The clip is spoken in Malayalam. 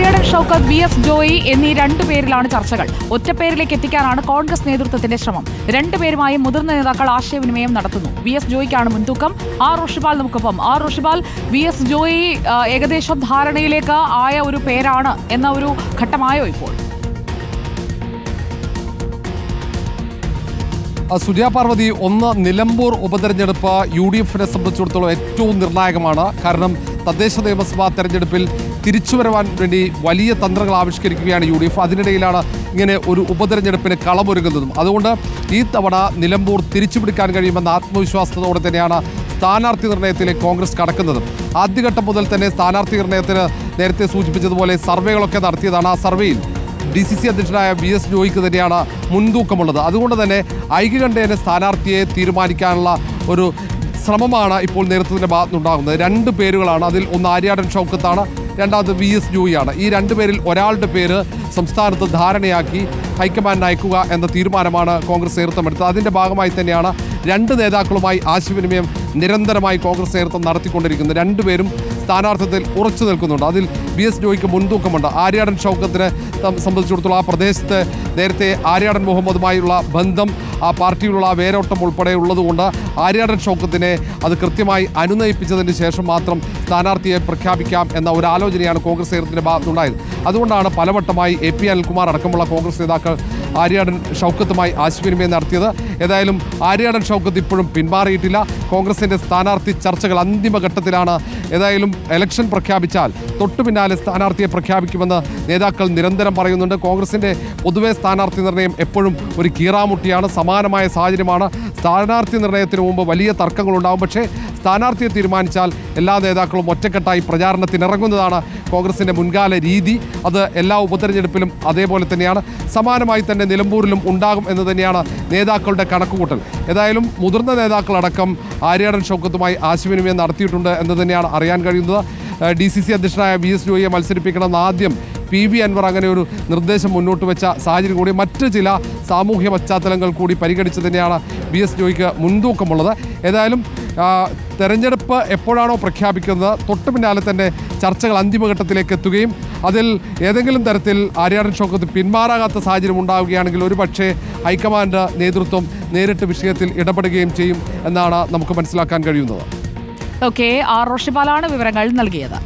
ആര്യാടൻ ഷൌക്കത്ത് വി എസ് ജോയി എന്നീ രണ്ടു പേരിലാണ് ചർച്ചകൾ. ഒറ്റപ്പേരിലേക്ക് എത്തിക്കാനാണ് കോൺഗ്രസ് നേതൃത്വത്തിന്റെ ശ്രമം. രണ്ടുപേരുമായും മുതിർന്ന നേതാക്കൾ ആശയവിനിമയം നടത്തുന്നു. വി എസ് ജോയിക്കാണ് മുൻതൂക്കം. ആർ ഋഷിപാൽ നമുക്കൊപ്പം. R Rishipal V S Joy ഏകദേശം ധാരണയിലേക്ക് ആയ ഒരു പേരാണ് എന്ന ഒരു ഘട്ടമായോ ഇപ്പോൾ? സുജയ പാർവതി ഒന്ന് നിലമ്പൂർ ഉപതെരഞ്ഞെടുപ്പ് യു ഡി എഫിനെ സംബന്ധിച്ചിടത്തോളം ഏറ്റവും നിർണായകമാണ്. കാരണം തദ്ദേശ നിയമസഭാ തെരഞ്ഞെടുപ്പിൽ തിരിച്ചുവരവാൻ വേണ്ടി വലിയ തന്ത്രങ്ങൾ ആവിഷ്കരിക്കുകയാണ് യു ഡി എഫ്. അതിനിടയിലാണ് ഇങ്ങനെ ഒരു ഉപതെരഞ്ഞെടുപ്പിന് കളമൊരുങ്ങുന്നതും. അതുകൊണ്ട് ഈ തവണ നിലമ്പൂർ തിരിച്ചു പിടിക്കാൻ കഴിയുമെന്ന ആത്മവിശ്വാസത്തോടെ തന്നെയാണ് സ്ഥാനാർത്ഥി നിർണയത്തിലേക്ക് കോൺഗ്രസ് കടക്കുന്നത്. ആദ്യഘട്ടം മുതൽ തന്നെ സ്ഥാനാർത്ഥി നിർണയത്തിന് നേരത്തെ സൂചിപ്പിച്ചതുപോലെ സർവേകളൊക്കെ നടത്തിയതാണ് ആ സർവേയിൽ. ഡി സി സി അധ്യക്ഷനായ വി എസ് ജോയിക്ക് തന്നെയാണ് മുൻതൂക്കമുള്ളത്. അതുകൊണ്ട് തന്നെ ഐക്യകണ്ഠേന സ്ഥാനാർത്ഥിയെ തീരുമാനിക്കാനുള്ള ഒരു ശ്രമമാണ് ഇപ്പോൾ നേതൃത്വത്തിന്റെ ഭാഗത്തുനിന്നുണ്ടാകുന്നത്. രണ്ട് പേരുകളാണ്. അതിൽ ഒന്ന് ആര്യാടൻ ഷൗക്കത്താണ് രണ്ടാമത് വി എസ് ജോയിയാണ് ഈ രണ്ട് പേരിൽ ഒരാളുടെ പേര് സംസ്ഥാനത്ത് ധാരണയാക്കി ഹൈക്കമാൻഡിന് അയക്കുക എന്ന തീരുമാനമാണ് കോൺഗ്രസ് നേതൃത്വം എടുത്തത്. അതിന്റെ ഭാഗമായി തന്നെയാണ് രണ്ട് നേതാക്കളുമായി ആശയവിനിമയം നിരന്തരമായി കോൺഗ്രസ് നേതൃത്വം നടത്തിക്കൊണ്ടിരിക്കുന്നത് രണ്ടുപേരും സ്ഥാനാർത്ഥത്തിൽ ഉറച്ചു നിൽക്കുന്നുണ്ട്. അതിൽ ബി എസ് ജോയിക്ക് മുൻതൂക്കമുണ്ട്. ആര്യാടൻ ഷൗക്കത്തിനെ സംബന്ധിച്ചിടത്തോളം ആ പ്രദേശത്ത് നേരത്തെ ആര്യാടൻ മുഹമ്മദുമായുള്ള ബന്ധം ആ പാർട്ടിയിലുള്ള ആ വേരോട്ടം ഉൾപ്പെടെ ഉള്ളതുകൊണ്ട് ആര്യാടൻ ഷൗക്കത്തിനെ അത് കൃത്യമായി അനുനയിപ്പിച്ചതിന് ശേഷം മാത്രം സ്ഥാനാർത്ഥിയെ പ്രഖ്യാപിക്കാം എന്ന ഒരു ആലോചനയാണ് കോൺഗ്രസ് നേതൃത്വത്തിന്റെ ഭാഗത്തുണ്ടായത് അതുകൊണ്ടാണ് പലവട്ടമായി എ പി അനിൽകുമാർ അടക്കമുള്ള കോൺഗ്രസ് നേതാക്കൾ ആര്യാടൻ ഷൗക്കത്തുമായി ആശയവിനിമയം നടത്തിയത്. ഏതായാലും ആര്യാടൻ ഷൗക്കത്ത് ഇപ്പോഴും പിന്മാറിയിട്ടില്ല. കോൺഗ്രസിന്റെ സ്ഥാനാർത്ഥി ചർച്ചകൾ അന്തിമഘട്ടത്തിലാണ്. ഏതായാലും എലക്ഷൻ പ്രഖ്യാപിച്ചാൽ തൊട്ടു പിന്നാലെ സ്ഥാനാർത്ഥിയെ പ്രഖ്യാപിക്കുമെന്ന് നേതാക്കൾ നിരന്തരം പറയുന്നുണ്ട്. കോൺഗ്രസിന്റെ പൊതുവെ സ്ഥാനാർത്ഥി നിർണയം എപ്പോഴും ഒരു കീറാമുട്ടിയാണ് സമാനമായ സാഹചര്യമാണ്. സ്ഥാനാർത്ഥി നിർണയത്തിന് മുമ്പ് വലിയ തർക്കങ്ങളുണ്ടാകും പക്ഷേ സ്ഥാനാർത്ഥിയെ തീരുമാനിച്ചാൽ എല്ലാ നേതാക്കളും ഒറ്റക്കെട്ടായി പ്രചാരണത്തിനിറങ്ങുന്നതാണ് കോൺഗ്രസിന്റെ മുൻകാല രീതി. അത് എല്ലാ ഉപതെരഞ്ഞെടുപ്പിലും അതേപോലെ തന്നെയാണ്. സമാനമായി തന്നെ നിലമ്പൂരിലും ഉണ്ടാകും എന്ന് തന്നെയാണ് നേതാക്കളുടെ കണക്കുകൂട്ടൽ. ഏതായാലും മുതിർന്ന നേതാക്കളടക്കം ആര്യാടൻ ഷൗക്കത്തുമായി ആശയവിനിമയം നടത്തിയിട്ടുണ്ട് എന്ന് തന്നെയാണ് അറിയാൻ കഴിയുന്നത്. ഡി സി സി അധ്യക്ഷനായ വി എസ് ജോയിയെ മത്സരിപ്പിക്കണമെന്ന് ആദ്യം പി വി അൻവർ അങ്ങനെ ഒരു നിർദ്ദേശം മുന്നോട്ട് വെച്ച സാഹചര്യം കൂടി മറ്റ് ചില സാമൂഹ്യ പശ്ചാത്തലങ്ങൾ കൂടി പരിഗണിച്ച് തന്നെയാണ് ബി എസ് ജോയിക്ക് മുൻതൂക്കമുള്ളത്. ഏതായാലും തെരഞ്ഞെടുപ്പ് എപ്പോഴാണോ പ്രഖ്യാപിക്കുന്നത് തൊട്ടു പിന്നാലെ തന്നെ ചർച്ചകൾ അന്തിമഘട്ടത്തിലേക്ക് എത്തുകയും അതിൽ ഏതെങ്കിലും തരത്തിൽ ആര്യാടൻ ഷോക്കത്ത് പിന്മാറാകാത്ത സാഹചര്യം ഉണ്ടാവുകയാണെങ്കിൽ ഒരു പക്ഷേ ഹൈക്കമാൻഡ് നേതൃത്വം നേരിട്ട് വിഷയത്തിൽ ഇടപെടുകയും ചെയ്യും എന്നാണ് നമുക്ക് മനസ്സിലാക്കാൻ കഴിയുന്നത്. ഓക്കെ ആർ റോഷിപാലാണ് വിവരങ്ങൾ നൽകിയത്.